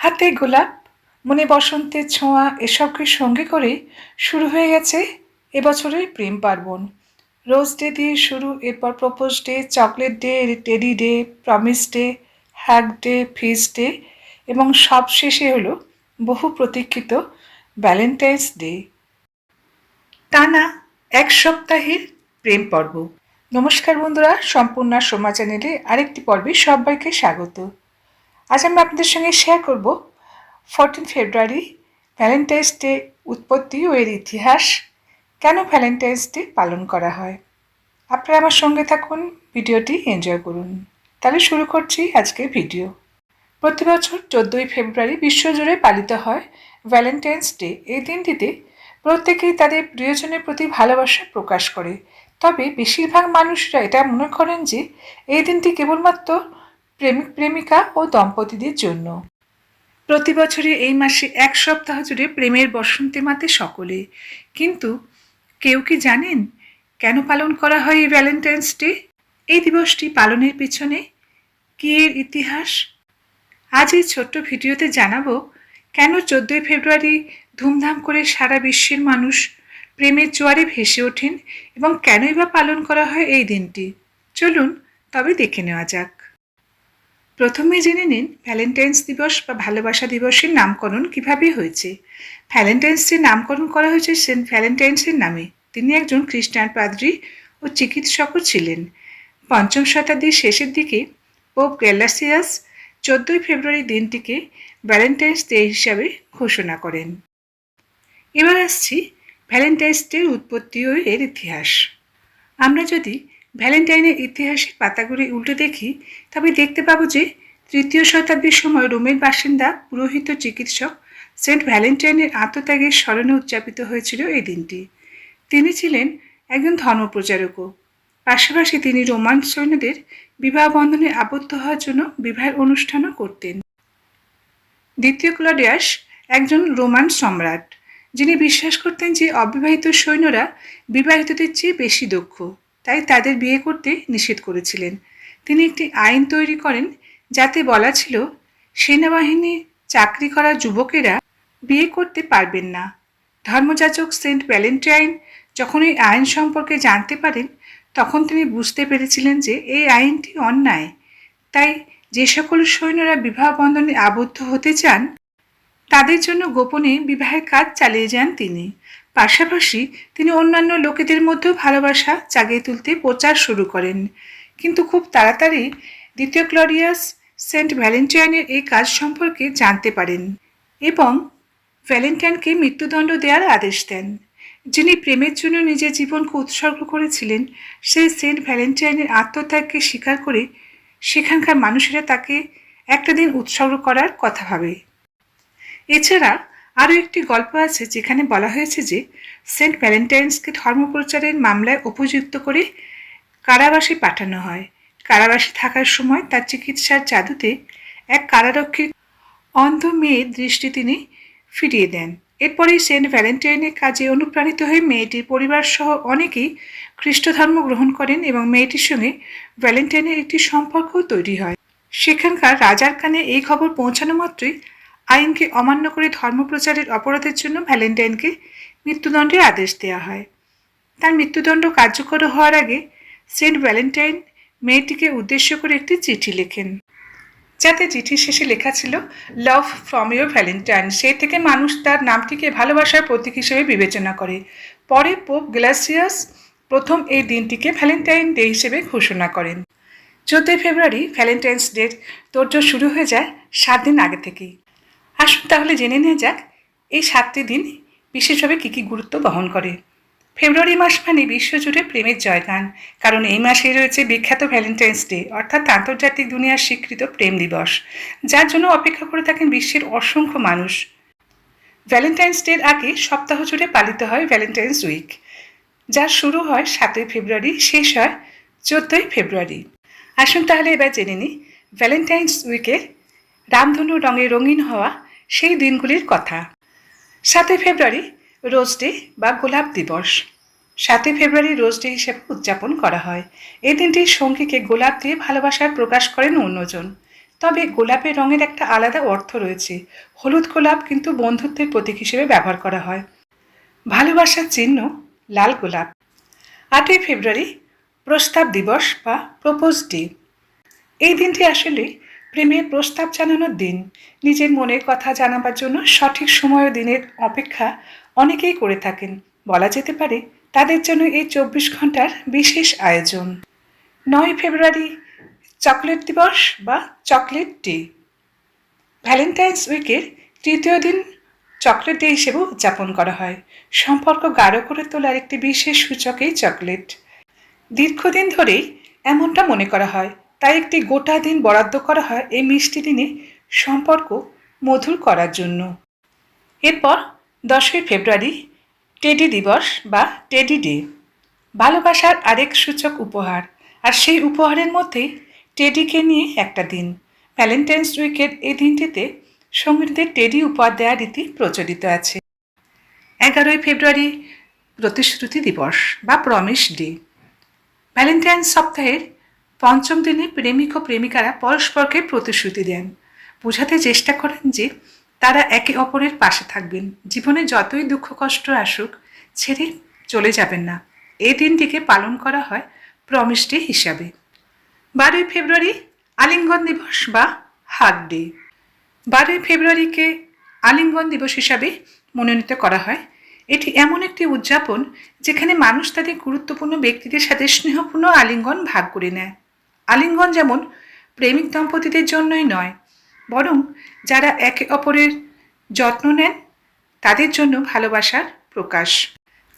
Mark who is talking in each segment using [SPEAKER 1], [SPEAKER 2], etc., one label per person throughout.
[SPEAKER 1] হাতে গোলাপ, মনে বসন্তের ছোঁয়া এসবকে সঙ্গে করে শুরু হয়ে গেছে এবছরের প্রেম পার্বণ? রোজ ডে দিয়ে শুরু, এরপর propose day, chocolate day, teddy day, promise day hug day, kiss day এবং সব শেষে হলো বহু প্রতীক্ষিত ভ্যালেন্টাইন্স ডে। টানা এক সপ্তাহের প্রেম পর্ব। নমস্কার বন্ধুরা, সম্পূর্ণ সোমা চ্যানেলে আরেকটি পর্বে সবাইকে স্বাগত। আজ আমি আপনাদের সঙ্গে শেয়ার করব ফোরটিন ফেব্রুয়ারি ভ্যালেন্টাইন্স ডে উৎপত্তি ও এর ইতিহাস, কেন ভ্যালেন্টাইন্স ডে পালন করা হয়। আপনারা আমার সঙ্গে থাকুন, ভিডিওটি এনজয় করুন। তাহলে শুরু করছি আজকের ভিডিও। প্রতি বছর চোদ্দোই ফেব্রুয়ারি বিশ্বজুড়ে পালিত হয় ভ্যালেন্টাইন্স ডে এই দিনটিতে প্রত্যেকেই তাদের প্রিয়জনের প্রতি ভালোবাসা প্রকাশ করে। তবে বেশিরভাগ মানুষরা এটা মনে করেন যে এই দিনটি কেবলমাত্র প্রেমিক প্রেমিকা ও দম্পতিদের জন্য। প্রতি বছরই এই মাসে এক সপ্তাহ জুড়ে প্রেমের বসন্তে মাতে সকলে। কিন্তু কেউ কি জানেন কেন পালন করা হয় এই ভ্যালেন্টাইন্স ডে? এই দিবসটি পালনের পেছনে কি এর ইতিহাস? আজ এই ছোট্ট ভিডিওতে জানাব কেন চোদ্দোই ফেব্রুয়ারি ধুমধাম করে সারা বিশ্বের মানুষ প্রেমের জোয়ারে ভেসে ওঠেন এবং কেনই বা পালন করা হয় এই দিনটি? চলুন তবে দেখে নেওয়া যাক। প্রথমে জেনে নিন ভ্যালেন্টাইন্স দিবস বা ভালোবাসা দিবসের নামকরণ কীভাবে হয়েছে। ভ্যালেন্টাইন্স ডে নামকরণ করা হয়েছে সেন্ট ভ্যালেন্টাইন্সের নামে। তিনি একজন খ্রিস্টান পাদ্রী ও চিকিৎসকও ছিলেন। পঞ্চম শতাব্দীর শেষের দিকে পোপ গ্যালাসিয়াস চোদ্দোই ফেব্রুয়ারি দিনটিকে ভ্যালেন্টাইন্স ডে হিসাবে ঘোষণা করেন। এবার আসছি ভ্যালেন্টাইন্স ডের উৎপত্তি ও এর ইতিহাস। আমরা যদি ভ্যালেন্টাইনের ইতিহাসের পাতাগুলি উল্টে দেখি, তবে দেখতে পাবো যে তৃতীয় শতাব্দীর সময় রোমের বাসিন্দা পুরোহিত চিকিৎসক সেন্ট ভ্যালেন্টাইনের আত্মত্যাগের স্মরণে উদযাপিত হয়েছিল এই দিনটি। তিনি ছিলেন একজন ধর্মপ্রচারকও। পাশাপাশি তিনি রোমান সৈন্যদের বিবাহ বন্ধনে আবদ্ধ হওয়ার জন্য বিবাহের অনুষ্ঠানও করতেন। দ্বিতীয় ক্লডিয়াস একজন রোমান সম্রাট, যিনি বিশ্বাস করতেন যে অবিবাহিত সৈন্যরা বিবাহিতদের চেয়ে বেশি দক্ষ। তাই তাদের বিয়ে করতে নিষেধ করেছিলেন। তিনি একটি আইন তৈরি করেন যাতে বলা ছিল, সেনাবাহিনী চাকরি করা যুবকেরা বিয়ে করতে পারবেন না। ধর্মযাজক সেন্ট ভ্যালেন্টাইন যখন এই আইন সম্পর্কে জানতে পারেন, তখন তিনি বুঝতে পেরেছিলেন যে এই আইনটি অন্যায়। তাই যে সকল সৈন্যরা বিবাহ বন্ধনে আবদ্ধ হতে চান, তাদের জন্য গোপনে বিবাহের কাজ চালিয়ে যান তিনি। পাশাপাশি তিনি অন্যান্য লোকেদের মধ্যেও ভালোবাসা জাগিয়ে তুলতে প্রচার শুরু করেন। কিন্তু খুব তাড়াতাড়ি দ্বিতীয় ক্লডিয়াস সেন্ট ভ্যালেন্টাইনের এই কাজ সম্পর্কে জানতে পারেন এবং ভ্যালেন্টাইনকে মৃত্যুদণ্ড দেওয়ার আদেশ দেন। যিনি প্রেমের জন্য নিজের জীবনকে উৎসর্গ করেছিলেন, সেই সেন্ট ভ্যালেন্টাইনের আত্মত্যাগকে স্বীকার করে সেখানকার মানুষেরা তাকে একটা দিন উৎসর্গ করার কথা ভাবে। এছাড়া আরও একটি গল্প আছে যেখানে বলা হয়েছে যে সেন্ট ভ্যালেন্টাইন্সকে ধর্মপ্রচারের মামলায় উপযুক্ত করে কারাবাসে পাঠানো হয়। কারাবাসে থাকার সময় তার চিকিৎসার জাদুতে এক কারারক্ষীর অন্ধ মেয়ের দৃষ্টি তিনি ফিরিয়ে দেন। এরপরেই সেন্ট ভ্যালেন্টাইনের কাজে অনুপ্রাণিত হয়ে মেয়েটির পরিবার সহ অনেকেই খ্রিস্ট ধর্ম গ্রহণ করেন এবং মেয়েটির সঙ্গে ভ্যালেন্টাইনের একটি সম্পর্কও তৈরি হয়। সেখানকার রাজার কানে এই খবর পৌঁছানো মাত্রই আইনকে অমান্য করে ধর্মপ্রচারের অপরাধের জন্য ভ্যালেন্টাইনকে মৃত্যুদণ্ডের আদেশ দেওয়া হয়। তার মৃত্যুদণ্ড কার্যকর হওয়ার আগে সেন্ট ভ্যালেন্টাইন মেয়েটিকে উদ্দেশ্য করে একটি চিঠি লেখেন। যাতে চিঠির শেষে লেখা ছিল লাভ ফ্রম ইউর ভ্যালেন্টাইন সেই থেকে মানুষ তার নামটিকে ভালোবাসার প্রতীক হিসেবে বিবেচনা করে। পরে পোপ গ্লাসিয়াস প্রথম এই দিনটিকে ভ্যালেন্টাইন ডে হিসেবে ঘোষণা করেন। চোদ্দোই ফেব্রুয়ারি ভ্যালেন্টাইন্স ডে তোরজোর শুরু হয়ে যায় সাত দিন আগে থেকেই। আসুন তাহলে জেনে নেওয়া যাক, এই সাতটি দিন বিশেষভাবে কী কী গুরুত্ব বহন করে। ফেব্রুয়ারি মাস মানে বিশ্বজুড়ে প্রেমের জয়গান, কারণ এই মাসেই রয়েছে বিখ্যাত ভ্যালেন্টাইন্স ডে, অর্থাৎ আন্তর্জাতিক দুনিয়ার স্বীকৃত প্রেম দিবস, যার জন্য অপেক্ষা করে থাকেন বিশ্বের অসংখ্য মানুষ। ভ্যালেন্টাইন্স ডের আগে সপ্তাহ জুড়ে পালিত হয় ভ্যালেন্টাইন্স উইক যা শুরু হয় সাতই ফেব্রুয়ারি, শেষ হয় চোদ্দোই ফেব্রুয়ারি। আসুন তাহলে এবার জেনে নিই, ভ্যালেন্টাইন্স উইকের রামধনু রঙে রঙিন হওয়া সেই দিনগুলির কথা। সাতই ফেব্রুয়ারি রোজ ডে বা গোলাপ দিবস। সাতই ফেব্রুয়ারি রোজ ডে হিসেবে উদযাপন করা হয়। এই দিনটি সঙ্গীকে গোলাপ দিয়ে ভালোবাসার প্রকাশ করেন অন্যজন। তবে গোলাপের রঙের একটা আলাদা অর্থ রয়েছে। হলুদ গোলাপ কিন্তু বন্ধুত্বের প্রতীক হিসেবে ব্যবহার করা হয়। ভালোবাসার চিহ্ন লাল গোলাপ। আটই ফেব্রুয়ারি প্রস্তাব দিবস বা প্রপোজ ডে। এই দিনটি আসলে প্রেমের প্রস্তাব জানানোর দিন, নিজের মনের কথা জানাবার জন্য সঠিক সময় দিনের অপেক্ষা অনেকেই করে থাকেন। বলা যেতে পারে তাদের জন্য এই চব্বিশ ঘণ্টার বিশেষ আয়োজন। নয় ফেব্রুয়ারি, চকলেট দিবস বা চকলেট ডে। ভ্যালেন্টাইন্স উইকের তৃতীয় দিন চকলেট ডে হিসেবেও উদযাপন করা হয়। সম্পর্ক গাঢ় করে তোলার একটি বিশেষ সূচক এই চকলেট। দীর্ঘদিন ধরেই এমনটা মনে করা হয় তাই একটি গোটা দিন বরাদ্দ করা হয় এই মিষ্টি দিনে সম্পর্ক মধুর করার জন্য। এরপর দশই ফেব্রুয়ারি টেডি দিবস বা টেডি ডে। ভালোবাসার আরেক সূচক উপহার। আর সেই উপহারের মধ্যেই টেডিকে নিয়ে একটা দিন। ভ্যালেন্টাইন্স উইকের এই দিনটিতে সঙ্গীতদের টেডি উপহার দেওয়ার রীতি প্রচলিত আছে। এগারোই ফেব্রুয়ারি প্রতিশ্রুতি দিবস বা প্রমিস ডে। ভ্যালেন্টাইন্স সপ্তাহের পঞ্চম দিনে প্রেমিক ও প্রেমিকারা পরস্পরকে প্রতিশ্রুতি দেন। বোঝাতে চেষ্টা করেন যে তারা একে অপরের পাশে থাকবেন। জীবনে যতই দুঃখ কষ্ট আসুক, ছেড়ে চলে যাবেন না। এই দিনটিকে পালন করা হয় প্রমিস ডে হিসাবে। বারোই ফেব্রুয়ারি আলিঙ্গন দিবস বা হাগ ডে। বারোই ফেব্রুয়ারিকে আলিঙ্গন দিবস হিসাবে মনোনীত করা হয়। এটি এমন একটি উদযাপন যেখানে মানুষ তাদের গুরুত্বপূর্ণ ব্যক্তিদের সাথে স্নেহপূর্ণ আলিঙ্গন ভাগ করে নেয়। আলিঙ্গন যেমন প্রেমিক দম্পতিদের জন্যই নয়, বরং যারা একে অপরের যত্ন নেন, তাদের জন্য ভালোবাসার প্রকাশ।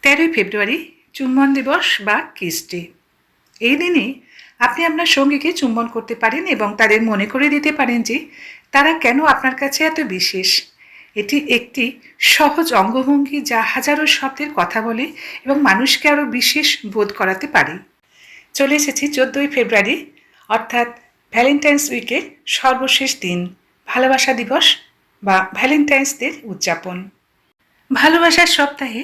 [SPEAKER 1] তেরোই ফেব্রুয়ারি, চুম্বন দিবস বা কিস ডে। এই দিনে আপনি আপনার সঙ্গীকে চুম্বন করতে পারেন এবং তাদের মনে করে দিতে পারেন যে তারা কেন আপনার কাছে এত বিশেষ। এটি একটি সহজ অঙ্গভঙ্গি যা হাজারো শব্দের কথা বলে এবং মানুষকে আরও বিশেষ বোধ করাতে পারে। চলে এসেছি চোদ্দোই ফেব্রুয়ারি অর্থাৎ ভ্যালেন্টাইন্স উইকের সর্বশেষ দিন, ভালোবাসা দিবস বা ভ্যালেন্টাইন্স ডের উদযাপন। ভালোবাসার সপ্তাহে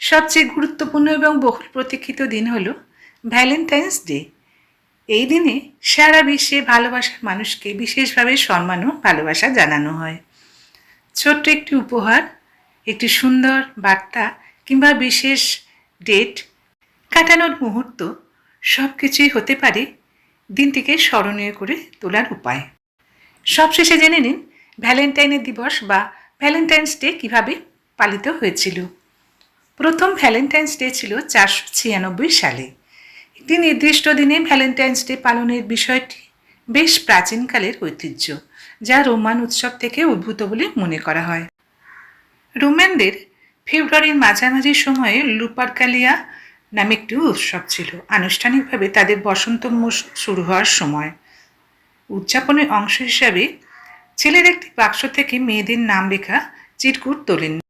[SPEAKER 1] সবচেয়ে গুরুত্বপূর্ণ এবং বহুল প্রতীক্ষিত দিন হল ভ্যালেন্টাইন্স ডে। এই দিনে সারা বিশ্বে ভালোবাসার মানুষকে বিশেষভাবে সম্মান ও ভালোবাসা জানানো হয়। ছোট্ট একটি উপহার, একটি সুন্দর বার্তা কিংবা বিশেষ ডেট কাটানোর মুহূর্ত সব কিছুই হতে পারে দিনটিকে স্মরণীয় করে তোলার উপায়। সবশেষে জেনে নিন ভ্যালেন্টাইনের দিবস বা ভ্যালেন্টাইন্স ডে কীভাবে পালিত হয়েছিল। প্রথম ভ্যালেন্টাইন্স ডে ছিল চারশো ছিয়ানব্বই সালে। একটি নির্দিষ্ট দিনে ভ্যালেন্টাইন্স ডে পালনের বিষয়টি বেশ প্রাচীনকালের ঐতিহ্য, যা রোমান উৎসব থেকে উদ্ভূত বলে মনে করা হয়। রোমানদের ফেব্রুয়ারির মাঝামাঝি সময়ে লুপারকালিয়া নামে একটি উৎসব ছিল। আনুষ্ঠানিকভাবে তাদের বসন্ত শুরু হওয়ার সময়। উদযাপনের অংশ হিসাবে ছেলের একটি বাক্স থেকে মেয়েদের নাম লেখা চিরকুট তোলেন।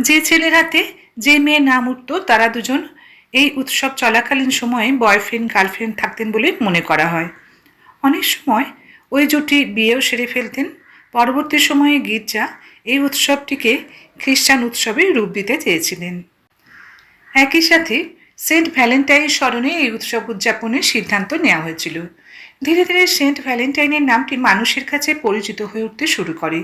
[SPEAKER 1] যে ছেলের হাতে যে মেয়ে নাম উঠত, তারা দুজন এই উৎসব চলাকালীন সময়ে বয়ফ্রেন্ড, গার্লফ্রেন্ড থাকতেন বলে মনে করা হয়। অনেক সময় ওই জুটি বিয়েও সেরে ফেলতেন। পরবর্তী সময়ে গির্জা এই উৎসবটিকে খ্রিস্টান উৎসবে রূপ দিতে চেয়েছিলেন। একই সাথে সেন্ট ভ্যালেন্টাইন স্মরণে এই উৎসব উদযাপনের সিদ্ধান্ত নেওয়া হয়েছিল। ধীরে ধীরে সেন্ট ভ্যালেন্টাইনের নামটি মানুষের কাছে পরিচিত হয়ে উঠতে শুরু করে।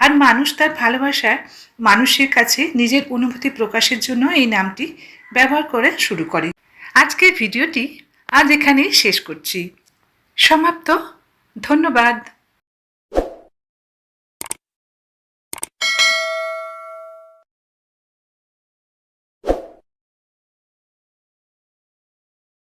[SPEAKER 1] আর মানুষ তার ভালোবাসার মানুষের কাছে নিজের অনুভূতি প্রকাশের জন্য এই নামটি ব্যবহার করে শুরু করে। আজকের ভিডিওটি আজ এখানেই শেষ করছি। সমাপ্ত। ধন্যবাদ।